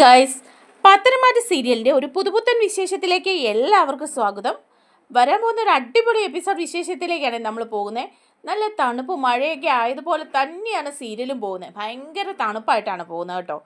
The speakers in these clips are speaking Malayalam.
ഗായ്സ് പത്തനംമാറ്റ സീരിയലിന്റെ ഒരു പുതുപുത്തൻ വിശേഷത്തിലേക്ക് എല്ലാവർക്കും സ്വാഗതം. വരാൻ പോകുന്ന ഒരു അടിപൊളി എപ്പിസോഡ് വിശേഷത്തിലേക്കാണ് നമ്മൾ പോകുന്നത്. നല്ല തണുപ്പ് മഴയൊക്കെ ആയതുപോലെ തന്നെയാണ് സീരിയലും പോകുന്നത്. ഭയങ്കര തണുപ്പായിട്ടാണ് പോകുന്നത് കേട്ടോ.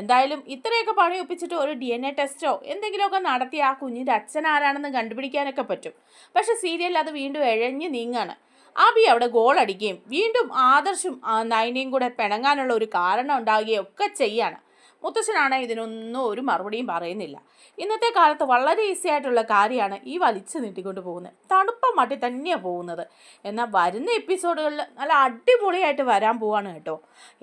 എന്തായാലും ഇത്രയൊക്കെ പണി ഒപ്പിച്ചിട്ട് ഒരു ഡി എൻ എ ടെസ്റ്റോ എന്തെങ്കിലുമൊക്കെ നടത്തി ആ കുഞ്ഞിന്റെ അച്ഛൻ ആരാണെന്ന് കണ്ടുപിടിക്കാനൊക്കെ പറ്റും. പക്ഷേ സീരിയലിൽ അത് വീണ്ടും എഴഞ്ഞ് നീങ്ങാണ്. അബി അവിടെ ഗോൾ അടിക്കുകയും വീണ്ടും ആദർശും നയനയും കൂടെ പിണങ്ങാനുള്ള ഒരു കാരണം ഉണ്ടാവുകയും ഒക്കെ ചെയ്യാണ്. മുത്തശ്ശനാണ് ഇതിനൊന്നും ഒരു മറുപടിയും പറയുന്നില്ല. ഇന്നത്തെ കാലത്ത് വളരെ ഈസി ആയിട്ടുള്ള കാര്യമാണ് ഈ വലിച്ചു നീട്ടിക്കൊണ്ട് പോകുന്നത്. തണുപ്പ മട്ടി തന്നെയാണ് പോകുന്നത്. എന്നാൽ വരുന്ന എപ്പിസോഡുകളിൽ നല്ല അടിപൊളിയായിട്ട് വരാൻ പോവാണ് കേട്ടോ.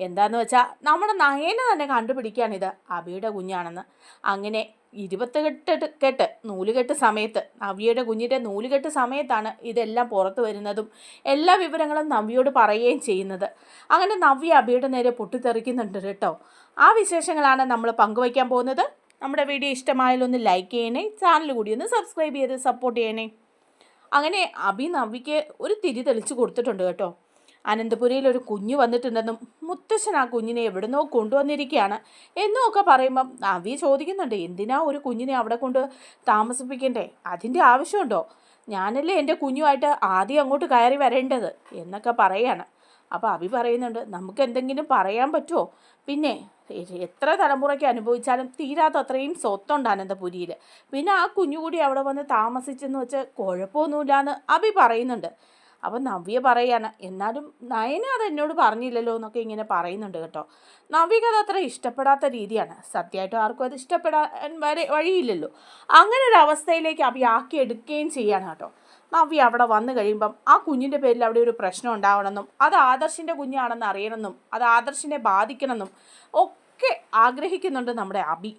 എന്താന്ന് വെച്ചാൽ നമ്മുടെ നയനെ തന്നെ കണ്ടുപിടിക്കുകയാണിത് അബിയുടെ കുഞ്ഞാണെന്ന്. അങ്ങനെ ഇരുപത്തെട്ട് കെട്ട് നൂലുകെട്ട് സമയത്ത് നവ്യയുടെ കുഞ്ഞിന്റെ നൂലുകെട്ട് സമയത്താണ് ഇതെല്ലാം പുറത്തു വരുന്നതും എല്ലാ വിവരങ്ങളും നവ്യയോട് പറയുകയും ചെയ്യുന്നത്. അങ്ങനെ നവ്യ അബിയുടെ നേരെ പൊട്ടിത്തെറിക്കുന്നുണ്ട് കേട്ടോ. ആ വിശേഷങ്ങളാണ് നമ്മൾ പങ്കുവയ്ക്കാൻ പോകുന്നത്. നമ്മുടെ വീഡിയോ ഇഷ്ടമായാലൊന്ന് ലൈക്ക് ചെയ്യണേ ചാനൽ കൂടി ഒന്ന് സബ്സ്ക്രൈബ് ചെയ്ത് സപ്പോർട്ട് ചെയ്യണേ. അങ്ങനെ അഭി നവ്വിക്ക് ഒരു തിരി തെളിച്ച് കൊടുത്തിട്ടുണ്ട് കേട്ടോ. അനന്തപുരയിൽ ഒരു കുഞ്ഞ് വന്നിട്ടുണ്ടെന്നും മുത്തശ്ശൻ ആ കുഞ്ഞിനെ എവിടുന്നോ കൊണ്ടുവന്നിരിക്കുകയാണ് എന്നും ഒക്കെ പറയുമ്പം നവ്യ ചോദിക്കുന്നുണ്ട് എന്തിനാ ഒരു കുഞ്ഞിനെ അവിടെ കൊണ്ട് താമസിപ്പിക്കണ്ടേ? അതിന്റെ ആവശ്യമുണ്ടോ? ഞാനല്ലേ എന്റെ കുഞ്ഞുമായിട്ട് ആദ്യം അങ്ങോട്ട് കയറി വരേണ്ടത്? എന്നൊക്കെ പറയാണ്. അപ്പോൾ അഭി പറയുന്നുണ്ട് നമുക്ക് എന്തെങ്കിലും പറയാൻ പറ്റുമോ പിന്നെ എത്ര തലമുറയ്ക്ക് അനുഭവിച്ചാലും തീരാത്ത അത്രയും സ്വത്തുണ്ട് അനന്തപുരിയിൽ പിന്നെ ആ കുഞ്ഞുകൂടി അവിടെ വന്ന് താമസിച്ചെന്ന് വെച്ച് കുഴപ്പമൊന്നുമില്ലാന്ന് അഭി പറയുന്നുണ്ട്. അപ്പം നവ്യ പറയാണ് എന്നാലും നയന അത് എന്നോട് പറഞ്ഞില്ലല്ലോ എന്നൊക്കെ ഇങ്ങനെ പറയുന്നുണ്ട് കേട്ടോ. നവ്യക്ക് അത് അത്ര ഇഷ്ടപ്പെടാത്ത രീതിയാണ്. സത്യമായിട്ടും ആർക്കും അത് ഇഷ്ടപ്പെടാൻ വരെ വഴിയില്ലല്ലോ. അങ്ങനെ ഒരു അവസ്ഥയിലേക്ക് അഭി ആക്കി എടുക്കുകയും ചെയ്യാണ് കേട്ടോ. നവ്യ അവിടെ വന്നു കഴിയുമ്പം ആ കുഞ്ഞിന്റെ പേരിൽ അവിടെ ഒരു പ്രശ്നം ഉണ്ടാവണമെന്നും അത് ആദർശിന്റെ കുഞ്ഞാണെന്ന് അറിയണമെന്നും അത് ആദർശിനെ ബാധിക്കണമെന്നും ഒക്കെ ആഗ്രഹിക്കുന്നുണ്ട് നമ്മുടെ അബി.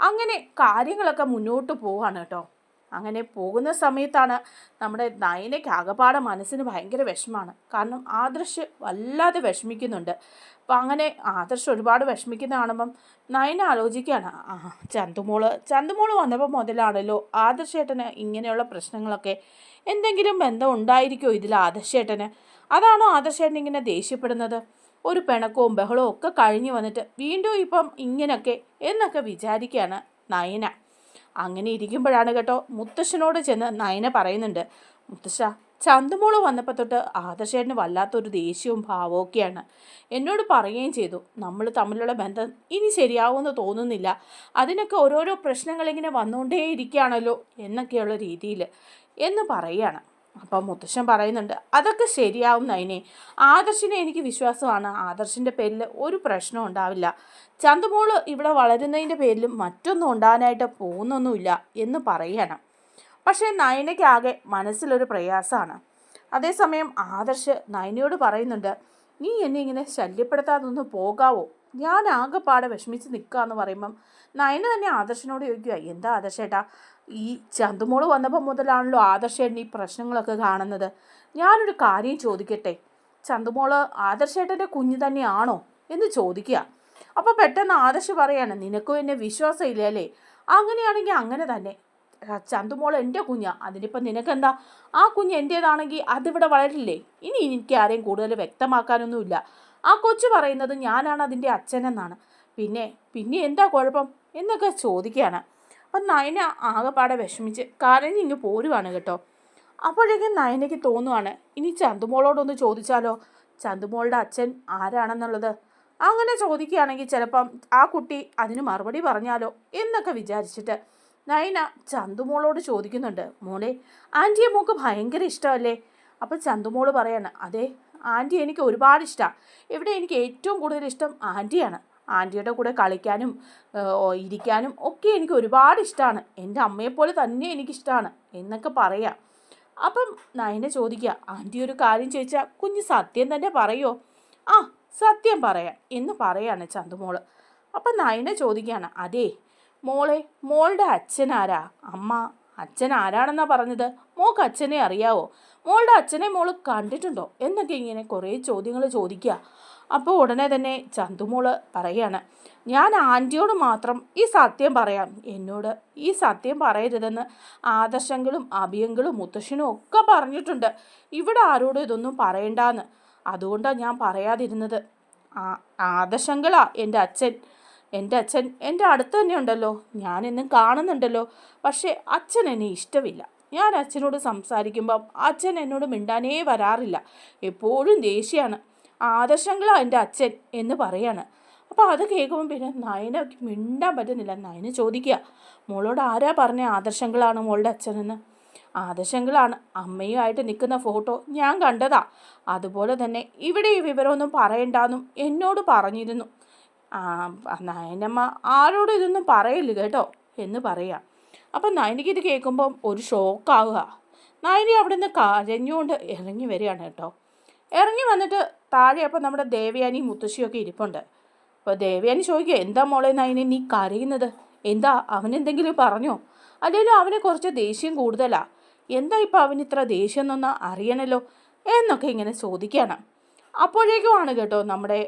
അങ്ങനെ കാര്യങ്ങളൊക്കെ മുന്നോട്ട് പോവാണ് കേട്ടോ. അങ്ങനെ പോകുന്ന സമയത്താണ് നമ്മുടെ നയനയ്ക്ക് ആകപ്പാടെ മനസ്സിന് ഭയങ്കര വിഷമാണ് കാരണം ആദർശ് വല്ലാതെ വിഷമിക്കുന്നുണ്ട്. അപ്പം അങ്ങനെ ആദർശ് ഒരുപാട് വിഷമിക്കുന്ന കാണുമ്പം നയന ആലോചിക്കുകയാണ് ആ ചന്തുമോൾ ചന്തുമോൾ വന്നപ്പോൾ മുതലാണല്ലോ ആദർശേട്ടന് ഇങ്ങനെയുള്ള പ്രശ്നങ്ങളൊക്കെ എന്തെങ്കിലും ബന്ധം ഉണ്ടായിരിക്കുമോ ഇതിൽ ആദർശേട്ടന് അതാണോ ആദർശേട്ടൻ ഇങ്ങനെ ദേഷ്യപ്പെടുന്നത്? ഒരു പിണക്കവും ബഹളവും ഒക്കെ കഴിഞ്ഞു വന്നിട്ട് വീണ്ടും ഇപ്പം ഇങ്ങനെയൊക്കെ എന്നൊക്കെ വിചാരിക്കുകയാണ് നയന. അങ്ങനെ ഇരിക്കുമ്പോഴാണ് കേട്ടോ മുത്തശ്ശനോട് ചെന്ന് നയന പറയുന്നുണ്ട് മുത്തശ്ശ ചന്തുമോൾ വന്നപ്പോൾ തൊട്ട് ആദർശേട്ടന് വല്ലാത്തൊരു ദേഷ്യവും ഭാവമൊക്കെയാണ് എന്നോട് പറയുകയും ചെയ്തു നമ്മൾ തമ്മിലുള്ള ബന്ധം ഇനി ശരിയാവുമെന്ന് തോന്നുന്നില്ല. അതിനൊക്കെ ഓരോരോ പ്രശ്നങ്ങൾ ഇങ്ങനെ വന്നുകൊണ്ടേ ഇരിക്കുകയാണല്ലോ എന്നൊക്കെയുള്ള രീതിയിൽ എന്ന് പറയുകയാണ്. അപ്പം മുത്തശ്ശൻ പറയുന്നുണ്ട് അതൊക്കെ ശരിയാവും നൈനെ ആദർശിനെ എനിക്ക് വിശ്വാസമാണ്. ആദർശിന്റെ പേരിൽ ഒരു പ്രശ്നവും ഉണ്ടാവില്ല. ചന്തുമോൾ ഇവിടെ വളരുന്നതിന്റെ പേരിൽ മറ്റൊന്നും ഉണ്ടാകാനായിട്ട് പോകുന്നൊന്നുമില്ല എന്ന് പറയണം. പക്ഷേ നയനയ്ക്കാകെ മനസ്സിലൊരു പ്രയാസമാണ്. അതേസമയം ആദർശ് നയനയോട് പറയുന്നുണ്ട് നീ എന്നെ ഇങ്ങനെ ശല്യപ്പെടുത്താതൊന്ന് പോകാവോ? ഞാൻ ആകെപ്പാടെ വിഷമിച്ച് നിൽക്കുക നിൽക്കാന്ന് പറയുമ്പം നയന തന്നെ ആദർശനോട് ചോദിക്കുക എന്താ ആദർശേട്ടാ? ഈ ചന്തുമോൾ വന്നപ്പോൾ മുതലാണല്ലോ ആദർശേട്ടൻ ഈ പ്രശ്നങ്ങളൊക്കെ കാണുന്നത്. ഞാനൊരു കാര്യം ചോദിക്കട്ടെ? ചന്തുമോൾ ആദർശേട്ടന്റെ കുഞ്ഞ് തന്നെയാണോ എന്ന് ചോദിക്കുക. അപ്പോൾ പെട്ടെന്ന് ആദർശ് പറയാണ് നിനക്കും എന്നെ വിശ്വാസമില്ല അല്ലേ? അങ്ങനെയാണെങ്കിൽ അങ്ങനെ തന്നെ. ചന്തുമോൾ എന്റെ കുഞ്ഞാ. അതിനിപ്പം നിനക്കെന്താ? ആ കുഞ്ഞ് എന്റേതാണെങ്കിൽ അതിവിടെ വളരില്ലേ? ഇനി എനിക്ക് ആരെയും കൂടുതൽ വ്യക്തമാക്കാനൊന്നുമില്ല. ആ കൊച്ചു പറയുന്നത് ഞാനാണ് അതിന്റെ അച്ഛനെന്നാണ്. പിന്നെ പിന്നെ എന്താ കുഴപ്പം? എന്നൊക്കെ ചോദിക്കുകയാണ്. അപ്പം നയന ആകെപ്പാടെ വിഷമിച്ച് കരഞ്ഞിങ്ങ് പോരുവാണ് കേട്ടോ. അപ്പോഴേക്കും നയനയ്ക്ക് തോന്നുവാണ് ഇനി ചന്തുമോളോടൊന്ന് ചോദിച്ചാലോ? ചന്തുമോളുടെ അച്ഛൻ ആരാണെന്നുള്ളത്? അങ്ങനെ ചോദിക്കുകയാണെങ്കിൽ ചിലപ്പം ആ കുട്ടി അതിന് മറുപടി പറഞ്ഞാലോ എന്നൊക്കെ വിചാരിച്ചിട്ട് നയന ചന്തുമോളോട് ചോദിക്കുന്നുണ്ട് മോളെ ആന്റിയെ മോക്ക് ഭയങ്കര ഇഷ്ടമല്ലേ? അപ്പോൾ ചന്തുമോൾ പറയാണ് അതെ ആന്റി എനിക്ക് ഒരുപാട് ഇഷ്ടമാണ് ഇവിടെ എനിക്ക് ഏറ്റവും കൂടുതൽ ഇഷ്ടം ആന്റിയാണ് ആന്റിയുടെ കൂടെ കളിക്കാനും ഇരിക്കാനും ഒക്കെ എനിക്ക് ഒരുപാട് ഇഷ്ടമാണ് എന്റെ അമ്മയെപ്പോലെ തന്നെ എനിക്കിഷ്ടമാണ് എന്നൊക്കെ പറയാം. അപ്പം നയനെ ചോദിക്കുക ആന്റി ഒരു കാര്യം ചോദിച്ചാൽ കുഞ്ഞ് സത്യം തന്നെ പറയുമോ ആ സത്യം പറയാം എന്ന് പറയാണ് ചന്തുമോൾ. അപ്പം നയനെ ചോദിക്കുകയാണ് അതെ മോളെ മോളുടെ അച്ഛനാരാ അമ്മ അച്ഛൻ ആരാണെന്നാ പറഞ്ഞത്? മോൾക്ക് അച്ഛനെ അറിയാവോ? മോളുടെ അച്ഛനെ മോൾ കണ്ടിട്ടുണ്ടോ? എന്നൊക്കെ ഇങ്ങനെ കുറേ ചോദ്യങ്ങൾ ചോദിക്കുക അപ്പോൾ ഉടനെ തന്നെ ചന്തുമോൾ പറയാണ് ഞാൻ ആന്റിയോട് മാത്രം ഈ സത്യം പറയാം. എന്നോട് ഈ സത്യം പറയരുതെന്ന് ആദർശങ്ങളും അഭിയങ്ങളും മുത്തശ്ശനും ഒക്കെ പറഞ്ഞിട്ടുണ്ട്. ഇവിടെ ആരോടും ഇതൊന്നും പറയണ്ടെന്ന്. അതുകൊണ്ടാണ് ഞാൻ പറയാതിരുന്നത്. ആ ആദർശങ്ങളാ എന്റെ അച്ഛൻ. എന്റെ അച്ഛൻ എന്റെ അടുത്ത് തന്നെ ഉണ്ടല്ലോ. ഞാനെന്നും കാണുന്നുണ്ടല്ലോ. പക്ഷേ അച്ഛൻ എന്നെ ഇഷ്ടമില്ല. ഞാൻ അച്ഛനോട് സംസാരിക്കുമ്പം അച്ഛൻ എന്നോട് മിണ്ടാനേ വരാറില്ല. എപ്പോഴും ദേഷ്യമാണ് ആദർശങ്ങളാണ് എന്റെ അച്ഛൻ എന്ന് പറയാണ്. അപ്പോൾ അത് കേൾക്കുമ്പോൾ പിന്നെ നയനക്ക് മിണ്ടാൻ പറ്റുന്നില്ല. നയന ചോദിക്കുക മോളോട് ആരാ പറഞ്ഞ ആദർശങ്ങളാണ് മോളുടെ അച്ഛനെന്ന്? ആദർശങ്ങളാണ്. അമ്മയുമായിട്ട് നിൽക്കുന്ന ഫോട്ടോ ഞാൻ കണ്ടതാ. അതുപോലെ തന്നെ ഇവിടെ ഈ വിവരമൊന്നും പറയണ്ടെന്നും എന്നോട് പറഞ്ഞിരുന്നു. നയനമ്മ ആരോടും ഇതൊന്നും പറയില്ല കേട്ടോ എന്ന് പറയാം. അപ്പം നയനിക്ക് ഇത് കേൾക്കുമ്പം ഒരു ഷോക്കാവുക. നയനി അവിടെ നിന്ന് കരഞ്ഞുകൊണ്ട് ഇറങ്ങി വരികയാണ് കേട്ടോ. ഇറങ്ങി വന്നിട്ട് താഴെ അപ്പോൾ നമ്മുടെ ദേവയാനി മുത്തശ്ശിയൊക്കെ ഇരിപ്പുണ്ട്. അപ്പോൾ ദേവയാനി ചോദിക്കുക എന്താ മോളെ നയനെ നീ കരയുന്നത്? എന്താ അവനെന്തെങ്കിലും പറഞ്ഞോ? അല്ലെങ്കിലും അവനെ കുറച്ച് ദേഷ്യം കൂടുതലാ. എന്താ ഇപ്പം അവൻ ഇത്ര ദേഷ്യം എന്നൊന്ന് അറിയണല്ലോ? എന്നൊക്കെ ഇങ്ങനെ ചോദിക്കുകയാണ് അപ്പോഴേക്കുമാണ് കേട്ടോ നമ്മുടെ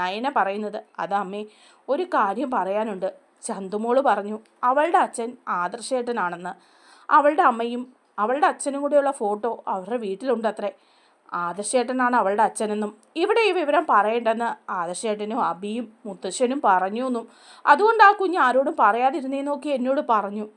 നയന പറയുന്നത്. അതമ്മേ ഒരു കാര്യം പറയാനുണ്ട്. ചന്തുമോൾ പറഞ്ഞു അവളുടെ അച്ഛൻ ആദർശേട്ടനാണെന്ന്. അവളുടെ അമ്മയും അവളുടെ അച്ഛനും കൂടെയുള്ള ഫോട്ടോ അവരുടെ വീട്ടിലുണ്ട് അത്രേ ആദർശേട്ടനാണ് അവളുടെ അച്ഛനെന്നും ഇവിടെ ഈ വിവരം പറയേണ്ടെന്ന് ആദർശേട്ടനും അബിയും മുത്തശ്ശനും പറഞ്ഞു എന്നും അതുകൊണ്ട് ആ കുഞ്ഞ് ആരോടും പറയാതിരുന്നേന്നൊക്കെ എന്നോട് പറഞ്ഞു.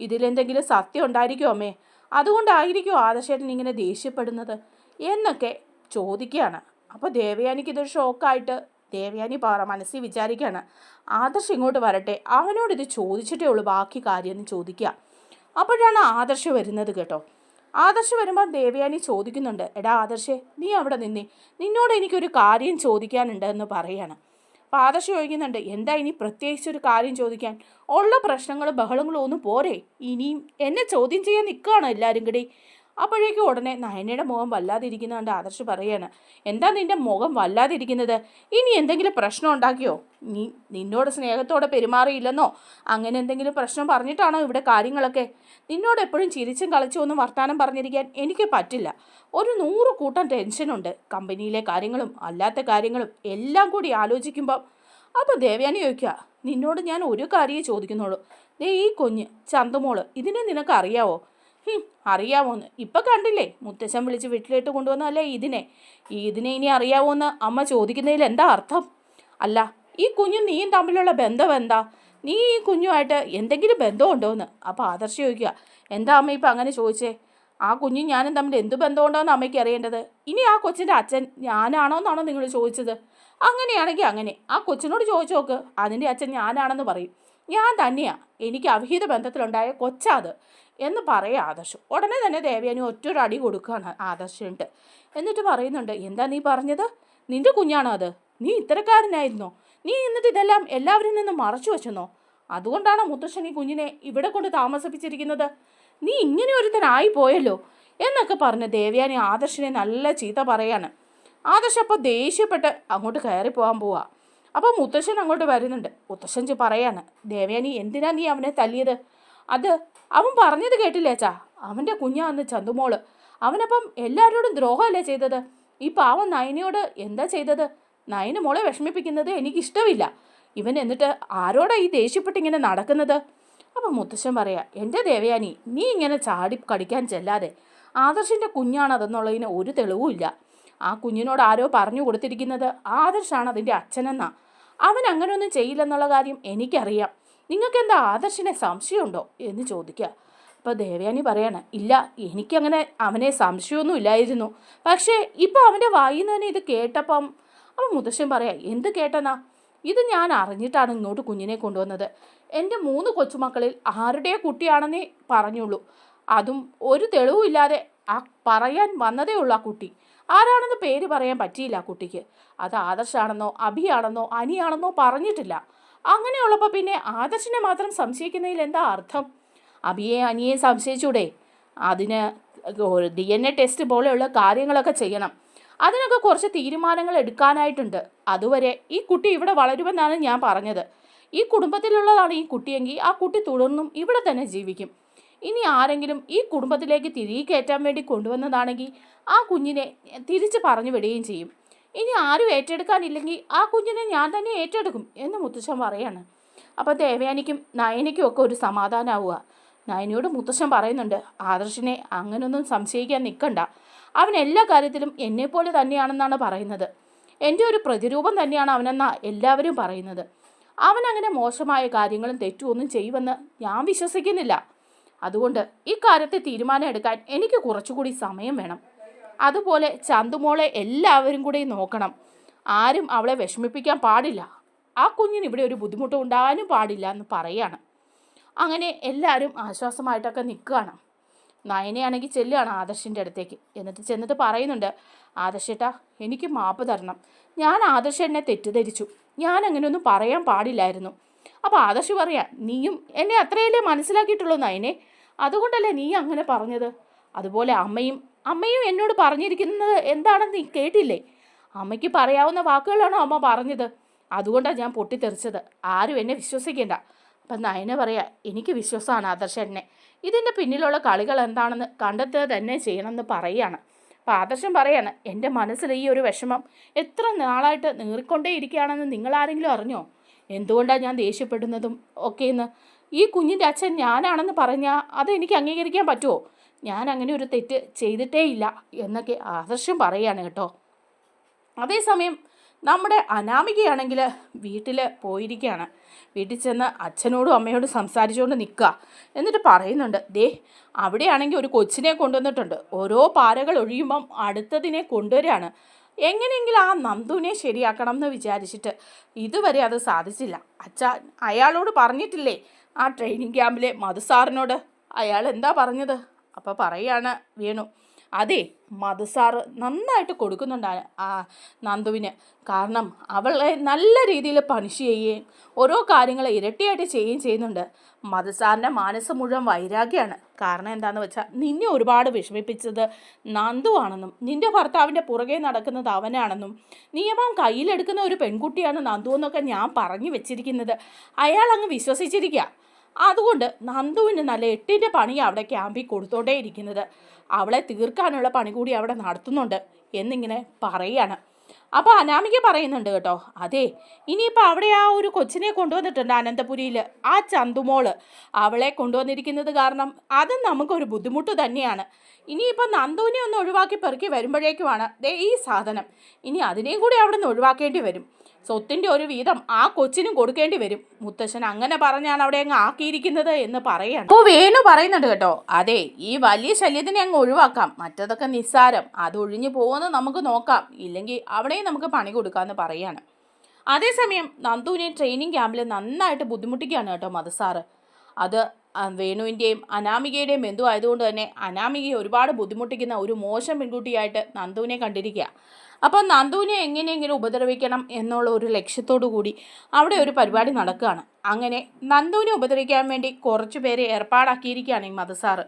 ഇതിലെന്തെങ്കിലും സത്യം ഉണ്ടായിരിക്കുമോ അമ്മേ? അതുകൊണ്ടായിരിക്കും ആദർശേട്ടൻ ഇങ്ങനെ ദേഷ്യപ്പെടുന്നത്? എന്നൊക്കെ ചോദിക്കുകയാണ്. അപ്പോൾ ദേവയാനിക്ക് ഇതൊരു ഷോക്കായിട്ട് ദേവയാനി പാറ മനസ്സിൽ വിചാരിക്കുകയാണ്. ആദർശ് ഇങ്ങോട്ട് വരട്ടെ. അവനോട് ഇത് ചോദിച്ചിട്ടേ ഉള്ളൂ ബാക്കി കാര്യം ചോദിക്കുക. അപ്പോഴാണ് ആദർശ് വരുന്നത് കേട്ടോ. ആദർശ് വരുമ്പോൾ ദേവയാനി ചോദിക്കുന്നുണ്ട് എടാ ആദർശേ നീ അവിടെ നിന്നേ നിന്നോട് എനിക്കൊരു കാര്യം ചോദിക്കാനുണ്ട് എന്ന് പറയാണ്. അപ്പോൾ ആദർശ് ചോദിക്കുന്നുണ്ട് എന്താ ഇനി പ്രത്യേകിച്ച് ഒരു കാര്യം ചോദിക്കാൻ? ഉള്ള പ്രശ്നങ്ങളും ബഹളങ്ങളും ഒന്നും പോരെ? ഇനിയും എന്നെ ചോദ്യം ചെയ്യാൻ നിൽക്കുകയാണോ എല്ലാവരും കൂടി? അപ്പോഴേക്കും ഉടനെ നയനയുടെ മുഖം വല്ലാതിരിക്കുന്ന കണ്ട് ആദർശ് പറയാണ്. എന്താ നിന്റെ മുഖം വല്ലാതിരിക്കുന്നത്? ഇനി എന്തെങ്കിലും പ്രശ്നം ഉണ്ടാക്കിയോ? നീ നിന്നോട് സ്നേഹത്തോടെ പെരുമാറിയില്ലെന്നോ? അങ്ങനെ എന്തെങ്കിലും പ്രശ്നം പറഞ്ഞിട്ടാണോ ഇവിടെ കാര്യങ്ങളൊക്കെ? നിന്നോട് എപ്പോഴും ചിരിച്ചും കളിച്ചും ഒന്നും വർത്തമാനം പറഞ്ഞിരിക്കാൻ എനിക്ക് പറ്റില്ല. ഒരു നൂറ് കൂട്ടം ടെൻഷനുണ്ട് കമ്പനിയിലെ കാര്യങ്ങളും അല്ലാത്ത കാര്യങ്ങളും എല്ലാം കൂടി ആലോചിക്കുമ്പോൾ അപ്പോൾ ദേവയാനി ചോദിക്കുക നിന്നോട് ഞാൻ ഒരു കാര്യമേ ചോദിക്കുന്നുള്ളൂ. ദേ ഈ കുഞ്ഞ് ചന്തുമോൾ ഇതിനെ നിനക്ക് അറിയാവോ? അറിയാവോന്ന്. ഇപ്പൊ കണ്ടില്ലേ? മുത്തശ്ശൻ വിളിച്ച് വീട്ടിലിട്ട് കൊണ്ടുവന്നല്ലേ ഇതിനെ. ഇതിനെ ഇനി അറിയാവോന്ന് അമ്മ ചോദിക്കുന്നതിൽ എന്താ അർത്ഥം? അല്ല ഈ കുഞ്ഞും നീയും തമ്മിലുള്ള ബന്ധം എന്താ? നീ ഈ കുഞ്ഞുമായിട്ട് എന്തെങ്കിലും ബന്ധമുണ്ടോന്ന് അപ്പോൾ ആദർശ് ചോദിക്കുക. എന്താ അമ്മ ഇപ്പം അങ്ങനെ ചോദിച്ചേ? ആ കുഞ്ഞും ഞാനും തമ്മിൽ എന്ത് ബന്ധമുണ്ടോയെന്ന് അമ്മയ്ക്ക് അറിയേണ്ടത്? ഇനി ആ കൊച്ചിന്റെ അച്ഛൻ ഞാനാണോ എന്നാണോ നിങ്ങൾ ചോദിച്ചത്? അങ്ങനെയാണെങ്കിൽ അങ്ങനെ. ആ കൊച്ചിനോട് ചോദിച്ചു നോക്ക്. അതിന്റെ അച്ഛൻ ഞാനാണെന്ന് പറയും. ഞാൻ തന്നെയാ. എനിക്ക് അവിഹിത ബന്ധത്തിലുണ്ടായ കൊച്ചാത് എന്ന് പറയാം ആദർശ്. ഉടനെ തന്നെ ദേവയാനി ഒറ്റൊരു അടി കൊടുക്കുകയാണ് ആദർശിനിട്ട്. എന്നിട്ട് പറയുന്നുണ്ട് എന്താ നീ പറഞ്ഞത്? നിന്റെ കുഞ്ഞാണോ അത്? നീ ഇത്തരക്കാരനായിരുന്നോ? നീ എന്നിട്ട് ഇതെല്ലാം എല്ലാവരിൽ നിന്നും മറച്ചു വെച്ചെന്നോ? അതുകൊണ്ടാണ് മുത്തശ്ശൻ ഈ കുഞ്ഞിനെ ഇവിടെ കൊണ്ട് താമസിപ്പിച്ചിരിക്കുന്നത്? നീ ഇങ്ങനെ ഒരുത്തനായി പോയല്ലോ? എന്നൊക്കെ പറഞ്ഞ് ദേവയാനി ആദർശിനെ നല്ല ചീത്ത പറയാണ്. ആദർശ് അപ്പോൾ ദേഷ്യപ്പെട്ട് അങ്ങോട്ട് കയറി പോകാൻ പോവാ. അപ്പോൾ മുത്തശ്ശൻ അങ്ങോട്ട് വരുന്നുണ്ട്. മുത്തശ്ശൻ പറയാണ് ദേവയാനി എന്തിനാ നീ അവനെ തല്ലിയത്? അത് അവൻ പറഞ്ഞത് അച്ഛാ? അവന്റെ കുഞ്ഞാന്ന് ചന്തുമോൾ. അവനപ്പം എല്ലാവരോടും ദ്രോഹമല്ലേ ചെയ്തത്? ഈ പാവം നയനയോട് എന്താ ചെയ്തത്? നയന് മോളെ വിഷമിപ്പിക്കുന്നത് എനിക്കിഷ്ടമില്ല. ഇവൻ എന്നിട്ട് ആരോടാ ഈ ദേഷ്യപ്പെട്ട് ഇങ്ങനെ നടക്കുന്നത്? അപ്പം മുത്തശ്ശൻ പറയാ എന്റെ ദേവയാനി നീ ഇങ്ങനെ ചാടി കടിക്കാൻ ചെല്ലാതെ ആദർശിന്റെ കുഞ്ഞാണതെന്നുള്ളതിന് ഒരു തെളിവുമില്ല. ആ കുഞ്ഞിനോട് ആരോ പറഞ്ഞു കൊടുത്തിരിക്കുന്നത് ആദർശാണ് അതിന്റെ അച്ഛനെന്നാ. അവൻ അങ്ങനെയൊന്നും ചെയ്യില്ലെന്നുള്ള കാര്യം എനിക്കറിയാം. നിങ്ങൾക്ക് എന്താ ആദർശിനെ സംശയമുണ്ടോ എന്ന് ചോദിക്കുക. അപ്പോൾ ദേവയാനി പറയാണ് ഇല്ല എനിക്കങ്ങനെ അവനെ സംശയമൊന്നും ഇല്ലായിരുന്നു. പക്ഷേ ഇപ്പോൾ അവന്റെ വായിൽ നിന്ന് തന്നെ ഇത് കേട്ടപ്പം അവൻ മുത്തശ്ശൻ പറയാം എന്ത് കേട്ടെന്നാ? ഇത് ഞാൻ അറിഞ്ഞിട്ടാണ് ഇങ്ങോട്ട് കുഞ്ഞിനെ കൊണ്ടുവന്നത്. എന്റെ മൂന്ന് കൊച്ചുമക്കളിൽ ആരുടെ കുട്ടിയാണെന്നേ പറഞ്ഞുള്ളൂ. അതും ഒരു തെളിവുമില്ലാതെ ആ പറയാൻ വന്നതേ ഉള്ളൂ ആ കുട്ടി. ആരാണെന്ന് പേര് പറയാൻ പറ്റിയില്ല കുട്ടിക്ക്. അത് ആദർശാണെന്നോ അഭിയാണെന്നോ അനിയാണെന്നോ പറഞ്ഞിട്ടില്ല. അങ്ങനെയുള്ളപ്പോൾ പിന്നെ ആദർശിനെ മാത്രം സംശയിക്കുന്നതിൽ എന്താ അർത്ഥം? അഭിയെ അനിയെ സംശയിച്ചൂടെ? അതിന് ഡി എൻ എ ടെസ്റ്റ് പോലെയുള്ള കാര്യങ്ങളൊക്കെ ചെയ്യണം. അതിനൊക്കെ കുറച്ച് തീരുമാനങ്ങൾ എടുക്കാനായിട്ടുണ്ട്. അതുവരെ ഈ കുട്ടി ഇവിടെ വളരുമെന്നാണ് ഞാൻ പറഞ്ഞത്. ഈ കുടുംബത്തിലുള്ളതാണ് ഈ കുട്ടിയെങ്കിൽ ആ കുട്ടി തുടർന്നും ഇവിടെ തന്നെ ജീവിക്കും. ഇനി ആരെങ്കിലും ഈ കുടുംബത്തിലേക്ക് തിരികെ കയറ്റാൻ വേണ്ടി കൊണ്ടുവന്നതാണെങ്കിൽ ആ കുഞ്ഞിനെ തിരിച്ച് പറഞ്ഞു വിടുകയും ചെയ്യും. ഇനി ആരും ഏറ്റെടുക്കാനില്ലെങ്കിൽ ആ കുഞ്ഞിനെ ഞാൻ തന്നെ ഏറ്റെടുക്കും എന്ന് മുത്തശ്ശൻ പറയാണ്. അപ്പോൾ ദേവയാനിക്കും നയനയ്ക്കും ഒക്കെ ഒരു സമാധാനമാവുക നയനയോട് മുത്തശ്ശൻ പറയുന്നുണ്ട് ആദർശിനെ അങ്ങനൊന്നും സംശയിക്കാൻ നിൽക്കണ്ട. അവൻ എല്ലാ കാര്യത്തിലും എന്നെപ്പോലെ തന്നെയാണെന്നാണ് പറയുന്നത്. എന്റെ ഒരു പ്രതിരൂപം തന്നെയാണ് അവനെന്നാണ് എല്ലാവരും പറയുന്നത്. അവൻ അങ്ങനെ മോശമായ കാര്യങ്ങളും തെറ്റുമൊന്നും ചെയ്യുമെന്ന് ഞാൻ വിശ്വസിക്കുന്നില്ല. അതുകൊണ്ട് ഇക്കാര്യത്തെ കാര്യത്തെ തീരുമാനം എടുക്കാൻ എനിക്ക് കുറച്ചുകൂടി സമയം വേണം. അതുപോലെ ചന്തുമോളെ എല്ലാവരും കൂടി നോക്കണം. ആരും അവളെ വിഷമിപ്പിക്കാൻ പാടില്ല. ആ കുഞ്ഞിന് ഇവിടെ ഒരു ബുദ്ധിമുട്ട് ഉണ്ടാകാനും പാടില്ല എന്ന് പറയാണ്. അങ്ങനെ എല്ലാവരും ആശ്വാസമായിട്ടൊക്കെ നിൽക്കുകയാണ്. നയനയാണെങ്കിൽ ചെല്ലുകയാണ് ആദർശിന്റെ അടുത്തേക്ക്. എന്നിട്ട് ചെന്നിട്ട് പറയുന്നുണ്ട് ആദർശേട്ടാ എനിക്ക് മാപ്പ് തരണം. ഞാൻ ആദർശനെ തെറ്റിദ്ധരിച്ചു. ഞാൻ അങ്ങനെയൊന്നും പറയാൻ പാടില്ലായിരുന്നു. അപ്പോൾ ആദർശ് പറയാം നീയും എന്നെ അത്രയല്ലേ മനസ്സിലാക്കിയിട്ടുള്ളൂ നയനെ? അതുകൊണ്ടല്ലേ നീ അങ്ങനെ പറഞ്ഞത്? അതുപോലെ അമ്മയും അമ്മയും എന്നോട് പറഞ്ഞിരിക്കുന്നത് എന്താണെന്ന് നീ കേട്ടില്ലേ? അമ്മയ്ക്ക് പറയാവുന്ന വാക്കുകളാണോ അമ്മ പറഞ്ഞത്? അതുകൊണ്ടാണ് ഞാൻ പൊട്ടിത്തെറിച്ചത്. ആരും എന്നെ വിശ്വസിക്കേണ്ട. അപ്പം നയന പറയാ എനിക്ക് വിശ്വാസമാണ് ആദർശനെ ഇതിന്റെ പിന്നിലുള്ള കളികൾ എന്താണെന്ന് കണ്ടെത്തുക തന്നെ ചെയ്യണമെന്ന് പറയുകയാണ്. അപ്പോൾ ആദർശം പറയാണ് എന്റെ മനസ്സിൽ ഈ ഒരു വിഷമം എത്ര നാളായിട്ട് നീറിക്കൊണ്ടേ ഇരിക്കുകയാണെന്ന് നിങ്ങളാരെങ്കിലും അറിഞ്ഞോ? എന്തുകൊണ്ടാണ് ഞാൻ ദേഷ്യപ്പെടുന്നതും ഒക്കെയെന്ന് ഈ കുഞ്ഞിന്റെ അച്ഛൻ ഞാനാണെന്ന് പറഞ്ഞാൽ അത് എനിക്ക് അംഗീകരിക്കാൻ പറ്റുമോ ഞാൻ അങ്ങനെ ഒരു തെറ്റ് ചെയ്തിട്ടേ ഇല്ല എന്നൊക്കെ ആദർശം പറയുകയാണ് കേട്ടോ. അതേസമയം നമ്മുടെ അനാമികയാണെങ്കിൽ വീട്ടിൽ പോയിരിക്കുകയാണ്. വീട്ടിൽ ചെന്ന് അച്ഛനോടും അമ്മയോടും സംസാരിച്ചുകൊണ്ട് നിൽക്കുക. എന്നിട്ട് പറയുന്നുണ്ട് ദേ അവിടെയാണെങ്കിൽ ഒരു കൊച്ചിനെ കൊണ്ടുവന്നിട്ടുണ്ട്. ഓരോ പാരകൾ ഒഴിയുമ്പം അടുത്തതിനെ കൊണ്ടുവരികയാണ്. എങ്ങനെയെങ്കിലും ആ നന്ദുവിനെ ശരിയാക്കണം എന്ന് വിചാരിച്ചിട്ട് ഇതുവരെ അത് സാധിച്ചില്ല. അച്ഛ അയാളോട് പറഞ്ഞിട്ടില്ലേ? ആ ട്രെയിനിങ് ക്യാമ്പിലെ മധുസാറിനോട് അയാൾ എന്താ പറഞ്ഞത്? അപ്പോൾ പറയാണ് വേണു. അതെ മധുസാറ് നന്നായിട്ട് കൊടുക്കുന്നുണ്ടാണ് ആ നന്ദുവിന്. കാരണം അവളെ നല്ല രീതിയിൽ പണിഷ് ചെയ്യുകയും ഓരോ കാര്യങ്ങൾ ഇരട്ടിയായിട്ട് ചെയ്യുകയും ചെയ്യുന്നുണ്ട്. മധുസാറിന്റെ മനസ്സ് മുഴുവൻ വൈരാഗ്യമാണ്. കാരണം എന്താണെന്ന് വെച്ചാൽ നിന്നെ ഒരുപാട് വിഷമിപ്പിച്ചത് നന്ദു ആണെന്നും നിന്റെ ഭർത്താവിന്റെ പുറകെ നടക്കുന്നത് അവനാണെന്നും നിയമം കയ്യിലെടുക്കുന്ന ഒരു പെൺകുട്ടിയാണ് നന്ദു എന്നൊക്കെ ഞാൻ പറഞ്ഞു വെച്ചിരിക്കുന്നത്. അയാൾ അങ്ങ് വിശ്വസിച്ചിരിക്കുക അതുകൊണ്ട് നന്ദുവിന് നല്ല എട്ടിന്റെ പണി അവിടെ ക്യാമ്പിൽ കൊടുത്തോണ്ടേ ഇരിക്കുന്നത് അവളെ തീർക്കാനുള്ള പണി കൂടി അവിടെ നടത്തുന്നുണ്ട് എന്നിങ്ങനെ പറയാണ്. അപ്പോൾ അനാമിക പറയുന്നുണ്ട് കേട്ടോ അതെ ഇനിയിപ്പോൾ അവിടെ ആ ഒരു കൊച്ചിനെ കൊണ്ടുവന്നിട്ടുണ്ട് അനന്തപുരിയിൽ ആ ചന്തുമോൾ അവളെ കൊണ്ടുവന്നിരിക്കുന്നത് കാരണം അത് നമുക്കൊരു ബുദ്ധിമുട്ട് തന്നെയാണ്. ഇനിയിപ്പോൾ നന്ദുവിനെ ഒന്ന് ഒഴിവാക്കി പെറുക്കി വരുമ്പോഴേക്കുമാണ് ദേ ഈ സാധനം. ഇനി അതിനെയും കൂടി അവിടെ നിന്ന് ഒഴിവാക്കേണ്ടി വരും. സ്വത്തിന്റെ ഒരു വീതം ആ കൊച്ചിനും കൊടുക്കേണ്ടി വരും. മുത്തശ്ശൻ അങ്ങനെ പറഞ്ഞാണ് അവിടെ അങ്ങ് ആക്കിയിരിക്കുന്നത് എന്ന് പറയാണ് അപ്പോൾ വേണു പറയുന്നുണ്ട് കേട്ടോ അതെ ഈ വലിയ ശല്യത്തിനെ അങ്ങ് ഒഴിവാക്കാം. മറ്റതൊക്കെ നിസ്സാരം. അത് ഒഴിഞ്ഞു പോകുന്നത് നമുക്ക് നോക്കാം. ഇല്ലെങ്കിൽ അവിടെയും നമുക്ക് പണി കൊടുക്കാമെന്ന് പറയാണ് അതേസമയം നന്ദുവിനെ ട്രെയിനിങ് ക്യാമ്പിൽ നന്നായിട്ട് ബുദ്ധിമുട്ടിക്കുകയാണ് കേട്ടോ മധുസാറ്. അത് വേണുവിന്റെയും അനാമികയുടെയും ബന്ധു ആയതുകൊണ്ട് തന്നെ അനാമികയെ ഒരുപാട് ബുദ്ധിമുട്ടിക്കുന്ന ഒരു മോശം പെൺകുട്ടിയായിട്ട് നന്ദുവിനെ കണ്ടിരിക്കുക. അപ്പോൾ നന്ദുവിനെ എങ്ങനെയെങ്കിലും ഉപദ്രവിക്കണം എന്നുള്ള ഒരു ലക്ഷ്യത്തോടു കൂടി അവിടെ ഒരു പരിപാടി നടക്കുകയാണ്. അങ്ങനെ നന്ദുവിനെ ഉപദ്രവിക്കാൻ വേണ്ടി കുറച്ച് പേരെ ഏർപ്പാടാക്കിയിരിക്കുകയാണ് ഈ മതസാറ്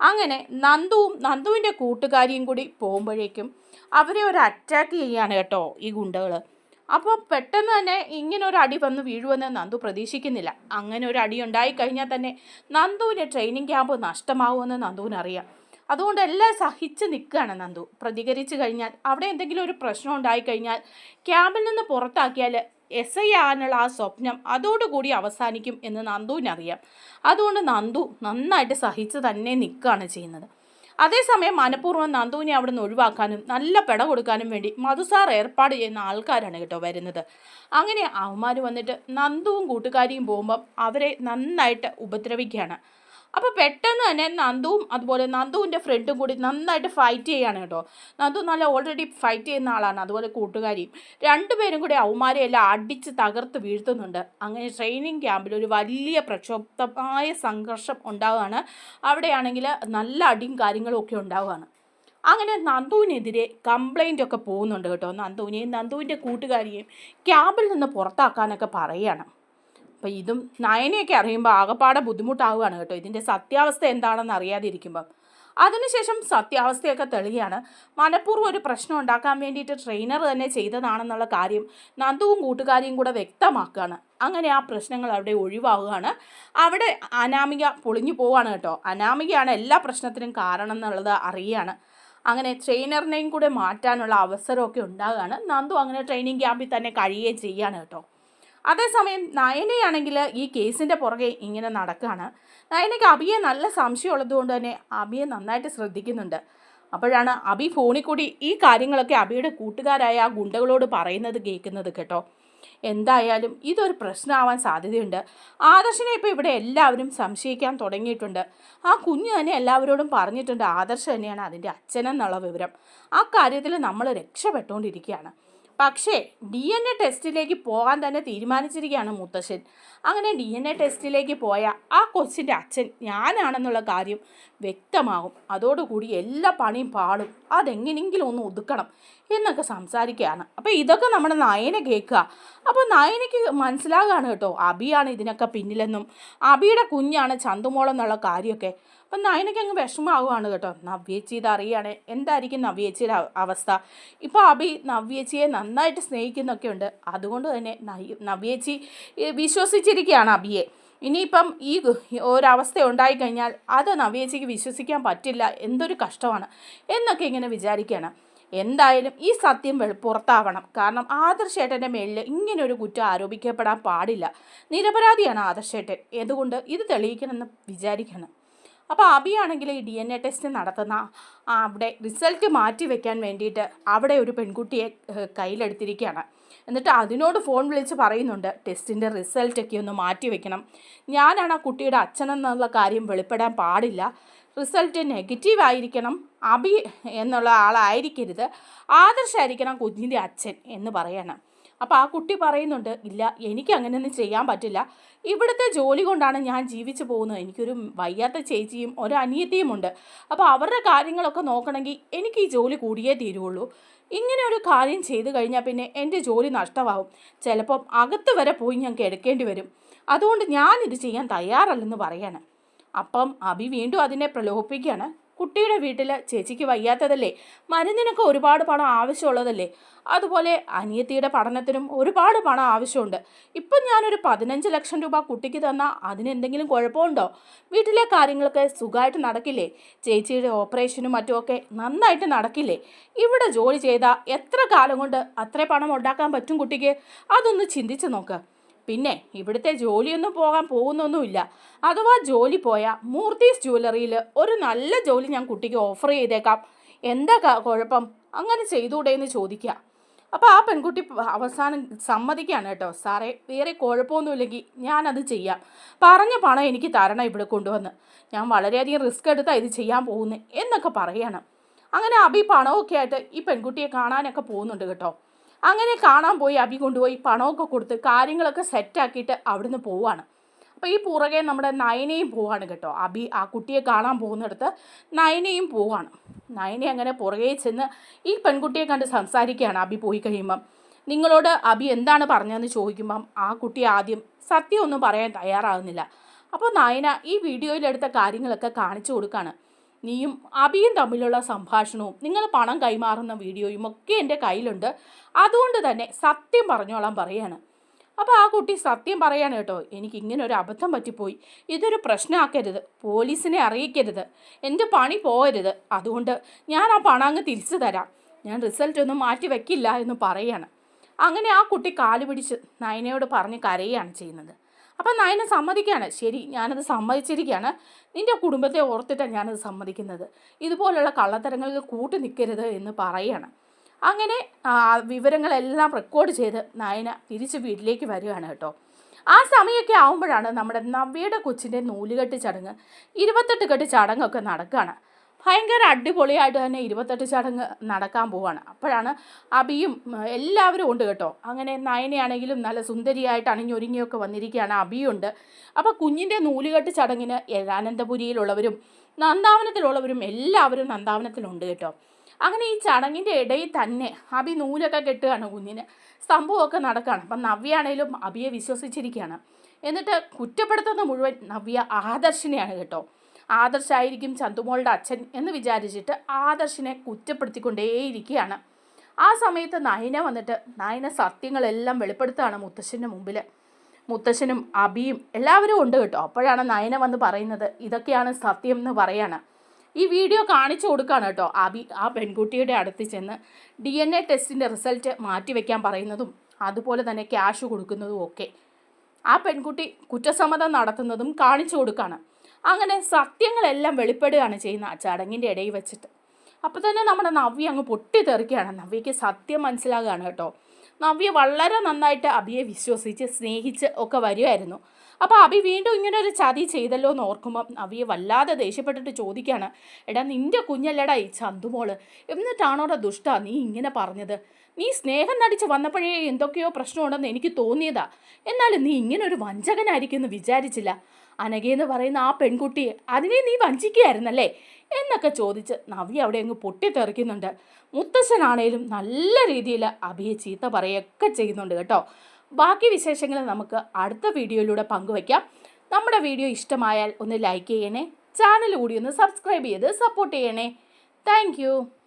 അങ്ങനെ നന്ദുവും നന്ദുവിന്റെ കൂട്ടുകാരിയും കൂടി പോകുമ്പോഴേക്കും അവരെ ഒരു അറ്റാക്ക് ചെയ്യുകയാണ് കേട്ടോ ഈ ഗുണ്ടകൾ അപ്പോൾ പെട്ടെന്ന് തന്നെ ഇങ്ങനെ ഒരു അടി വന്ന് വീഴുമെന്ന് നന്ദു പ്രതീക്ഷിക്കുന്നില്ല. അങ്ങനെ ഒരു അടി ഉണ്ടായി കഴിഞ്ഞാൽ തന്നെ നന്ദുവിന്റെ ട്രെയിനിങ് ക്യാമ്പ് നഷ്ടമാവുമെന്ന് നന്ദുവിന് അറിയാം അതുകൊണ്ട് എല്ലാം സഹിച്ച് നിൽക്കുകയാണ് നന്ദു. പ്രതികരിച്ചു കഴിഞ്ഞാൽ അവിടെ എന്തെങ്കിലും ഒരു പ്രശ്നം ഉണ്ടായി കഴിഞ്ഞാൽ ക്യാമ്പിൽ നിന്ന് പുറത്താക്കിയാൽ എസ് ഐ ആകാനുള്ള ആ സ്വപ്നം അതോടുകൂടി അവസാനിക്കും എന്ന് നന്ദുവിനറിയാം. അതുകൊണ്ട് നന്ദു നന്നായിട്ട് സഹിച്ച് തന്നെ നിൽക്കുകയാണ് ചെയ്യുന്നത്. അതേസമയം മനഃപൂർവം നന്ദുവിനെ അവിടെ നിന്ന് ഒഴിവാക്കാനും നല്ല പെട കൊടുക്കാനും വേണ്ടി മധുസാർ ഏർപ്പാട് ചെയ്യുന്ന ആൾക്കാരാണ് കേട്ടോ വരുന്നത്. അങ്ങനെ അവന്മാർ വന്നിട്ട് നന്ദുവും കൂട്ടുകാരിയും പോകുമ്പം അവരെ നന്നായിട്ട് ഉപദ്രവിക്കുകയാണ്. അപ്പോൾ പെട്ടെന്ന് തന്നെ നന്ദുവും അതുപോലെ നന്ദുവിന്റെ ഫ്രണ്ടും കൂടി നന്നായിട്ട് ഫൈറ്റ് ചെയ്യാണ് കേട്ടോ. നന്ദു നല്ല ഓൾറെഡി ഫൈറ്റ് ചെയ്യുന്ന ആളാണ് അതുപോലെ കൂട്ടുകാരിയും. രണ്ടുപേരും കൂടി അവന്മാരെയെല്ലാം അടിച്ച് തകർത്ത് വീഴ്ത്തുന്നുണ്ട്. അങ്ങനെ ട്രെയിനിങ് ക്യാമ്പിൽ ഒരു വലിയ പ്രക്ഷോഭമായ സംഘർഷം ഉണ്ടാവുകയാണ്. അവിടെയാണെങ്കിൽ നല്ല അടിയും കാര്യങ്ങളും ഒക്കെ ഉണ്ടാവുകയാണ്. അങ്ങനെ നന്ദുവിനെതിരെ കംപ്ലൈന്റ് ഒക്കെ പോകുന്നുണ്ട് കേട്ടോ. നന്ദുവിനെയും നന്ദുവിന്റെ കൂട്ടുകാരിയെയും ക്യാമ്പിൽ നിന്ന് പുറത്താക്കാനൊക്കെ പറയുകയാണ്. അപ്പം ഇതും നയനയൊക്കെ അറിയുമ്പോൾ ആകപ്പാടെ ബുദ്ധിമുട്ടാവുകയാണ് കേട്ടോ. ഇതിന്റെ സത്യാവസ്ഥ എന്താണെന്ന് അറിയാതിരിക്കുമ്പം. അതിനുശേഷം സത്യാവസ്ഥയൊക്കെ തെളിയാണ് മനഃപൂർവം ഒരു പ്രശ്നം ഉണ്ടാക്കാൻ വേണ്ടിയിട്ട് ട്രെയിനർ തന്നെ ചെയ്തതാണെന്നുള്ള കാര്യം നന്ദുവും കൂട്ടുകാരിയും കൂടെ വ്യക്തമാക്കുകയാണ്. അങ്ങനെ ആ പ്രശ്നങ്ങൾ അവിടെ ഒഴിവാവുകയാണ്. അവിടെ അനാമിക പൊളിഞ്ഞു പോവുകയാണ് കേട്ടോ. അനാമികയാണ് എല്ലാ പ്രശ്നത്തിനും കാരണം എന്നുള്ളത് അറിയുകയാണ്. അങ്ങനെ ട്രെയിനറിനെയും കൂടെ മാറ്റാനുള്ള അവസരമൊക്കെ ഉണ്ടാകുകയാണ് നന്ദു അങ്ങനെ ട്രെയിനിങ് ക്യാമ്പിൽ തന്നെ കഴിയുകയും ചെയ്യുകയാണ് കേട്ടോ. അതേസമയം നയനയാണെങ്കിൽ ഈ കേസിന്റെ പുറകെ ഇങ്ങനെ നടക്കുകയാണ് നയനയ്ക്ക് അബിയെ നല്ല സംശയമുള്ളത് കൊണ്ട് തന്നെ അബിയെ നന്നായിട്ട് ശ്രദ്ധിക്കുന്നുണ്ട്. അപ്പോഴാണ് അബി ഫോണിൽ കൂടി ഈ കാര്യങ്ങളൊക്കെ അബിയുടെ കൂട്ടുകാരായ ആ ഗുണ്ടകളോട് പറയുന്നത് കേൾക്കുന്നത് കേട്ടോ. എന്തായാലും ഇതൊരു പ്രശ്നമാവാൻ സാധ്യതയുണ്ട്. ആദർശനെ ഇപ്പോൾ ഇവിടെ എല്ലാവരും സംശയിക്കാൻ തുടങ്ങിയിട്ടുണ്ട്. ആ കുഞ്ഞ് തന്നെ എല്ലാവരോടും പറഞ്ഞിട്ടുണ്ട് ആദർശ് തന്നെയാണ് അതിന്റെ അച്ഛനെന്നുള്ള വിവരം. ആ കാര്യത്തിൽ നമ്മൾ രക്ഷപ്പെട്ടുകൊണ്ടിരിക്കുകയാണ്. പക്ഷേ ഡി എൻ എ ടെസ്റ്റിലേക്ക് പോകാൻ തന്നെ തീരുമാനിച്ചിരിക്കുകയാണ് മുത്തശ്ശൻ. അങ്ങനെ ഡി എൻ എ ടെസ്റ്റിലേക്ക് പോയ ആ കൊച്ചിന്റെ അച്ഛൻ ഞാനാണെന്നുള്ള കാര്യം വ്യക്തമാകും. അതോടുകൂടി എല്ലാ പണിയും പാടും അതെങ്ങനെയെങ്കിലും ഒന്ന് ഒതുക്കണം എന്നൊക്കെ സംസാരിക്കുകയാണ്. അപ്പോൾ ഇതൊക്കെ നമ്മുടെ നയന കേൾക്കുക. അപ്പോൾ നയനയ്ക്ക് മനസ്സിലാകാണ് കേട്ടോ അബിയാണ് ഇതിനൊക്കെ പിന്നിലെന്നും അബിയുടെ കുഞ്ഞാണ് ചന്തുമോളെന്നുള്ള കാര്യമൊക്കെ. അപ്പം നയനയ്ക്ക് അങ്ങ് വിഷമമാകുവാണ് കേട്ടോ. നവ്യേച്ചി ഇത് അറിയാണ് എന്തായിരിക്കും നവ്യേച്ചിയുടെ അവസ്ഥ? ഇപ്പോൾ അബി നവ്യേച്ചിയെ നന്നായിട്ട് സ്നേഹിക്കുന്നൊക്കെ ഉണ്ട് അതുകൊണ്ട് തന്നെ നവ്യേച്ചി ഏ, വിശ്വസിച്ചിരിക്കുകയാണ് അബിയെ. ഇനിയിപ്പം ഈ ഒരവസ്ഥ ഉണ്ടായിക്കഴിഞ്ഞാൽ അത് നവ്യേച്ചിക്ക് വിശ്വസിക്കാൻ പറ്റില്ല. എന്തൊരു കഷ്ടമാണ്. എന്നൊക്കെ ഇങ്ങനെ വിചാരിക്കുകയാണ്. എന്തായാലും ഈ സത്യം പുറത്താവണം. കാരണം ആദർശേട്ടന്റെ മേലിൽ ഇങ്ങനെ ഒരു കുറ്റം ആരോപിക്കപ്പെടാൻ പാടില്ല. നിരപരാധിയാണ് ആദർശേട്ടൻ. അതുകൊണ്ട് ഇത് തെളിയിക്കണമെന്ന് വിചാരിക്കണം അപ്പോൾ അബിയാണെങ്കിൽ ഈ ഡി എൻ എ ടെസ്റ്റ് നടത്തുന്ന അവിടെ റിസൾട്ട് മാറ്റി വെക്കാൻ വേണ്ടിയിട്ട് അവിടെ ഒരു പെൺകുട്ടിയെ കയ്യിലെടുത്തിരിക്കുകയാണ്. എന്നിട്ട് അതിനോട് ഫോൺ വിളിച്ച് പറയുന്നുണ്ട് ടെസ്റ്റിന്റെ റിസൾട്ടൊക്കെ ഒന്ന് മാറ്റി വെക്കണം. ഞാനാണ് ആ കുട്ടിയുടെ അച്ഛനെന്നുള്ള കാര്യം വെളിപ്പെടാൻ പാടില്ല. റിസൾട്ട് നെഗറ്റീവ് ആയിരിക്കണം. അബി എന്നുള്ള ആളായിരിക്കരുത്. ആദർശായിരിക്കണം കുഞ്ഞിന്റെ അച്ഛൻ എന്ന് പറയണം. അപ്പോൾ ആ കുട്ടി പറയുന്നുണ്ട് ഇല്ല എനിക്ക് അങ്ങനെയൊന്നും ചെയ്യാൻ പറ്റില്ല. ഇവിടുത്തെ ജോലി കൊണ്ടാണ് ഞാൻ ജീവിച്ചു പോകുന്നത്. എനിക്കൊരു വയ്യാത്ത ചേച്ചിയും ഒരു അനിയത്തിയും ഉണ്ട്. അപ്പോൾ അവരുടെ കാര്യങ്ങളൊക്കെ നോക്കണമെങ്കിൽ എനിക്ക് ഈ ജോലി കൂടിയേ തീരുള്ളൂ. ഇങ്ങനെ ഒരു കാര്യം ചെയ്തു കഴിഞ്ഞാൽ പിന്നെ എന്റെ ജോലി നഷ്ടമാവും. ചിലപ്പം അകത്ത് വരെ പോയി ഞാൻ കിടക്കേണ്ടി വരും. അതുകൊണ്ട് ഞാനിത് ചെയ്യാൻ തയ്യാറല്ലെന്ന് പറയാണ്. അപ്പം അബി വീണ്ടും അതിനെ പ്രലോഭിപ്പിക്കുകയാണ്. കുട്ടിയുടെ വീട്ടിൽ ചേച്ചിക്ക് വയ്യാത്തതല്ലേ? മരുന്നിനൊക്കെ ഒരുപാട് പണം ആവശ്യമുള്ളതല്ലേ? അതുപോലെ അനിയത്തിയുടെ പഠനത്തിനും ഒരുപാട് പണം ആവശ്യമുണ്ട്. ഇപ്പം ഞാനൊരു പതിനഞ്ച് ലക്ഷം രൂപ കുട്ടിക്ക് തന്നാൽ അതിനെന്തെങ്കിലും കുഴപ്പമുണ്ടോ? വീട്ടിലെ കാര്യങ്ങളൊക്കെ സുഖമായിട്ട് നടക്കില്ലേ? ചേച്ചിയുടെ ഓപ്പറേഷനും മറ്റുമൊക്കെ നന്നായിട്ട് നടക്കില്ലേ? ഇവിടെ ജോലി ചെയ്താൽ എത്ര കാലം കൊണ്ട് അത്ര പണം ഉണ്ടാക്കാൻ പറ്റും കുട്ടിക്ക്? അതൊന്ന് ചിന്തിച്ച് നോക്ക്. പിന്നെ ഇവിടുത്തെ ജോലിയൊന്നും പോകാൻ പോകുന്നൊന്നുമില്ല. അഥവാ ജോലി പോയ മൂർത്തീസ് ജ്വല്ലറിയിൽ ഒരു നല്ല ജോലി ഞാൻ കുട്ടിക്ക് ഓഫർ ചെയ്തേക്കാം. എന്താ കുഴപ്പം? അങ്ങനെ ചെയ്തുകൂടെ എന്ന് ചോദിക്കുക അപ്പോൾ ആ പെൺകുട്ടി അവസാനം സമ്മതിക്കുകയാണ് കേട്ടോ. സാറേ വേറെ കുഴപ്പമൊന്നുമില്ലെങ്കിൽ ഞാനത് ചെയ്യാം. പറഞ്ഞ പണം എനിക്ക് തരണം ഇവിടെ കൊണ്ടുവന്ന്. ഞാൻ വളരെയധികം റിസ്ക് എടുത്താൽ ഇത് ചെയ്യാൻ പോകുന്നത് എന്നൊക്കെ പറയണം. അങ്ങനെ അഭി പണമൊക്കെ ആയിട്ട് ഈ പെൺകുട്ടിയെ കാണാനൊക്കെ പോകുന്നുണ്ട് കേട്ടോ. അങ്ങനെ കാണാൻ പോയി അഭി കൊണ്ടുപോയി പണമൊക്കെ കൊടുത്ത് കാര്യങ്ങളൊക്കെ സെറ്റാക്കിയിട്ട് അവിടുന്ന് പോവാണ്. അപ്പോൾ ഈ പുറകെ നമ്മുടെ നയനയും പോവാണ് കേട്ടോ. അഭി ആ കുട്ടിയെ കാണാൻ പോകുന്നിടത്ത് നയനയും പോവാണ്. നയനെ അങ്ങനെ പുറകെ ചെന്ന് ഈ പെൺകുട്ടിയെ കണ്ട് സംസാരിക്കുകയാണ് അഭി പോയി കഴിയുമ്പം. നിങ്ങളോട് അഭി എന്താണ് പറഞ്ഞതെന്ന് ചോദിക്കുമ്പം ആ കുട്ടി ആദ്യം സത്യമൊന്നും പറയാൻ തയ്യാറാകുന്നില്ല. അപ്പോൾ നയന ഈ വീഡിയോയിലെടുത്ത കാര്യങ്ങളൊക്കെ കാണിച്ചു കൊടുക്കുകയാണ് നീയും അബിയും തമ്മിലുള്ള സംഭാഷണവും നിങ്ങൾ പണം കൈമാറുന്ന വീഡിയോയും ഒക്കെ എന്റെ കയ്യിലുണ്ട്. അതുകൊണ്ട് തന്നെ സത്യം പറഞ്ഞോളാൻ പറയാണ്. അപ്പോൾ ആ കുട്ടി സത്യം പറയാണ് കേട്ടോ എനിക്ക് ഇങ്ങനെ ഒരു അബദ്ധം പറ്റിപ്പോയി. ഇതൊരു പ്രശ്നമാക്കരുത് പോലീസിനെ അറിയിക്കരുത് എന്റെ പണി പോകരുത്. അതുകൊണ്ട് ഞാൻ ആ പണം അങ്ങ് തിരിച്ചു തരാം. ഞാൻ റിസൾട്ട് ഒന്നും മാറ്റി വെക്കില്ല എന്ന് പറയാണ്. അങ്ങനെ ആ കുട്ടി കാൽ പിടിച്ച് നയനയോട് പറഞ്ഞ് കരയുകയാണ് ചെയ്യുന്നത്. അപ്പം നയന സമ്മതിക്കുകയാണ്. ശരി ഞാനത് സമ്മതിച്ചിരിക്കുകയാണ്. നിന്റെ കുടുംബത്തെ ഓർത്തിട്ടാണ് ഞാനത് സമ്മതിക്കുന്നത്. ഇതുപോലുള്ള കള്ളത്തരങ്ങളിൽ കൂട്ടു നിൽക്കരുത് എന്ന് പറയുകയാണ്. അങ്ങനെ വിവരങ്ങളെല്ലാം റെക്കോർഡ് ചെയ്ത് നയന തിരിച്ച് വീട്ടിലേക്ക് വരികയാണ് കേട്ടോ. ആ സമയമൊക്കെ ആകുമ്പോഴാണ് നമ്മുടെ നവ്യയുടെ കൊച്ചിന്റെ നൂലുകെട്ട് ചടങ്ങ് ഇരുപത്തെട്ട് കെട്ട് ചടങ്ങൊക്കെ നടക്കുകയാണ്. ഭയങ്കര അടിപൊളിയായിട്ട് തന്നെ ഇരുപത്തെട്ട് ചടങ്ങ് നടക്കാൻ പോവാണ്. അപ്പോഴാണ് അബിയും എല്ലാവരും ഉണ്ട് കേട്ടോ. അങ്ങനെ നയനയാണെങ്കിലും നല്ല സുന്ദരിയായിട്ട് അണിഞ്ഞൊരുങ്ങിയൊക്കെ വന്നിരിക്കുകയാണ് അബിയുണ്ട്. അപ്പോൾ കുഞ്ഞിന്റെ നൂലുകെട്ട് ചടങ്ങിന് അനന്തപുരിയിലുള്ളവരും നന്ദാവനത്തിലുള്ളവരും എല്ലാവരും നന്ദാവനത്തിലുണ്ട് കേട്ടോ. അങ്ങനെ ഈ ചടങ്ങിന്റെ ഇടയിൽ തന്നെ അബി നൂലൊക്കെ കെട്ടുകയാണ് കുഞ്ഞിന്. സംഭവമൊക്കെ നടക്കുകയാണ്. അപ്പം നവ്യാണേലും അബിയെ വിശ്വസിച്ചിരിക്കുകയാണ്. എന്നിട്ട് കുറ്റപ്പെടുത്തുന്ന മുഴുവൻ നവ്യ ആദർശിനെയാണ് കേട്ടോ. ആദർശായിരിക്കും ചന്തുമോളുടെ അച്ഛൻ എന്ന് വിചാരിച്ചിട്ട് ആദർശിനെ കുറ്റപ്പെടുത്തിക്കൊണ്ടേയിരിക്കുകയാണ്. ആ സമയത്ത് നയന വന്നിട്ട് നയന സത്യങ്ങളെല്ലാം വെളിപ്പെടുത്തുകയാണ് മുത്തശ്ശന്റെ മുമ്പിൽ മുത്തശ്ശനും അബിയും എല്ലാവരും ഉണ്ട് കേട്ടോ. അപ്പോഴാണ് നയന വന്ന് പറയുന്നത് ഇതൊക്കെയാണ് സത്യം എന്ന് പറയാണ്. ഈ വീഡിയോ കാണിച്ചു കൊടുക്കുകയാണ് കേട്ടോ അബി. ആ പെൺകുട്ടിയുടെ അടുത്ത് ചെന്ന് ഡി എൻ എ ടെസ്റ്റിന്റെ റിസൾട്ട് മാറ്റിവെക്കാൻ പറയുന്നതും അതുപോലെ തന്നെ ക്യാഷ് കൊടുക്കുന്നതും ഒക്കെ. ആ പെൺകുട്ടി കുറ്റസമ്മതം നടത്തുന്നതും കാണിച്ചു കൊടുക്കുകയാണ്. അങ്ങനെ സത്യങ്ങളെല്ലാം വെളിപ്പെടുകയാണ് ചെയ്യുന്ന ആ ചടങ്ങിന്റെ ഇടയിൽ വെച്ചിട്ട്. അപ്പോൾ തന്നെ നമ്മുടെ നവ്യ അങ്ങ് പൊട്ടിത്തെറിക്കുകയാണ്. നവ്യയ്ക്ക് സത്യം മനസ്സിലാകുകയാണ് കേട്ടോ. നവ്യ വളരെ നന്നായിട്ട് അബിയെ വിശ്വസിച്ച് സ്നേഹിച്ച് ഒക്കെ വരുമായിരുന്നു അപ്പോൾ അബി വീണ്ടും ഇങ്ങനെ ഒരു ചതി ചെയ്തല്ലോ എന്ന് ഓർക്കുമ്പോൾ നവ്യ വല്ലാതെ ദേഷ്യപ്പെട്ടിട്ട് ചോദിക്കുകയാണ്. എടാ നിന്റെ കുഞ്ഞല്ലടാ ഈ ചന്തുമോൾ. എന്നിട്ടാണോടാ ദുഷ്ട നീ ഇങ്ങനെ പറഞ്ഞത്? നീ സ്നേഹം നടിച്ച് വന്നപ്പോഴേ എന്തൊക്കെയോ പ്രശ്നമുണ്ടെന്ന് എനിക്ക് തോന്നിയതാ. എന്നാലും നീ ഇങ്ങനെ ഒരു വഞ്ചകനായിരിക്കും എന്ന് വിചാരിച്ചില്ല. അനഘയെന്ന് പറയുന്ന ആ പെൺകുട്ടിയെ അതിനെ നീ വഞ്ചിക്കുകയായിരുന്നല്ലേ? എന്നൊക്കെ ചോദിച്ച് നവ്യ അവിടെ അങ്ങ് പൊട്ടിത്തെറിക്കുന്നുണ്ട്. മുത്തശ്ശനാണേലും നല്ല രീതിയിൽ അഭിയെ ചീത്ത പറയുകയൊക്കെ ചെയ്യുന്നുണ്ട് കേട്ടോ. ബാക്കി വിശേഷങ്ങൾ നമുക്ക് അടുത്ത വീഡിയോയിലൂടെ പങ്കുവയ്ക്കാം. നമ്മുടെ വീഡിയോ ഇഷ്ടമായാൽ ഒന്ന് ലൈക്ക് ചെയ്യണേ ചാനൽ കൂടി ഒന്ന് സബ്സ്ക്രൈബ് ചെയ്ത് സപ്പോർട്ട് ചെയ്യണേ. താങ്ക്